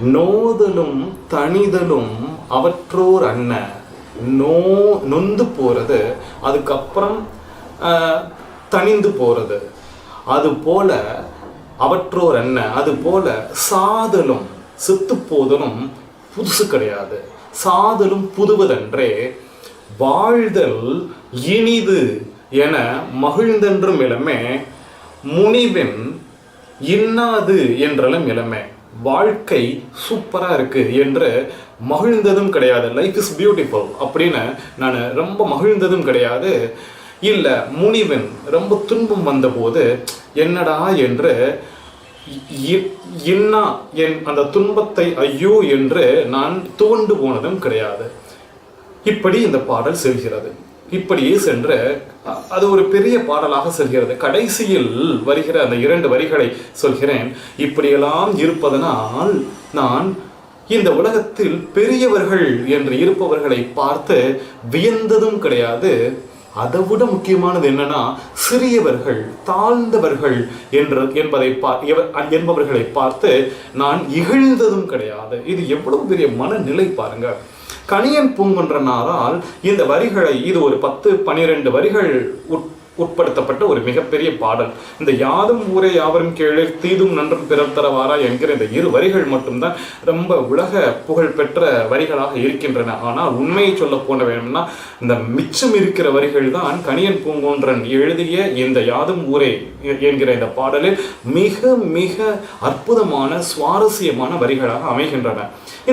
நோதலும் தனிதலும் அவற்றோர் அண்ண நோ நொந்து போகிறது அதுக்கப்புறம் தனிந்து தணிந்து போறது. அது போல அவற்றோர் என்ன அது போல சாதலும் செத்து போதலும் புதுசு கிடையாது. சாதலும் புதுவதன்றே வாழ்தல் இனிது என மகிழ்ந்தென்றும் இளமே முனிவின் இன்னாது என்றலும் இளமே. வாழ்க்கை சூப்பராக இருக்குது என்று மகிழ்ந்ததும் கிடையாது. லைஃப் இஸ் பியூட்டிஃபுல் அப்படின்னு நான் ரொம்ப மகிழ்ந்ததும் கிடையாது. இல்லை முனிவன் ரொம்ப துன்பம் வந்தபோது என்னடா என்று இ- இன்னா என் அந்த துன்பத்தை ஐயோ என்று நான் துவண்டு போனதும் கிடையாது. இப்படி இந்த பாடல் செல்கிறது. இப்படியே சென்று அது ஒரு பெரிய பாடலாக செல்கிறது. கடைசியில் வருகிற அந்த இரண்டு வரிகளை சொல்கிறேன். இப்படியெல்லாம் இருப்பதனால் நான் இந்த உலகத்தில் பெரியவர்கள் என்று இருப்பவர்களை பார்த்து வியந்ததும் கிடையாது. அதை விட முக்கியமானது என்னன்னா சிறியவர்கள் தாழ்ந்தவர்கள் என்று என்பதை பா என்பவர்களை பார்த்து நான் இகழ்ந்ததும் கிடையாது. இது எவ்வளவு பெரிய மனநிலை பாருங்க. கணியன் பூங்குன்றனாரால் இந்த வரிகளை இது ஒரு பத்து பனிரெண்டு வரிகள் உட் உட்படுத்தப்பட்ட ஒரு மிகப்பெரிய பாடல். இந்த யாதும் ஊரே யாவரும் கேளு தீதும் நன்றும் பிறர் தரவாரா என்கிற இந்த இரு வரிகள் மட்டும்தான் ரொம்ப உலக புகழ் பெற்ற வரிகளாக இருக்கின்றன. ஆனால் உண்மையை சொல்ல போன வேணும்னா இந்த மிச்சம் இருக்கிற வரிகள் தான் கணியன் பூங்கோன்றன் எழுதிய இந்த யாதும் ஊரே என்கிற இந்த பாடலில் மிக மிக அற்புதமான சுவாரஸ்யமான வரிகளாக அமைகின்றன. இந்த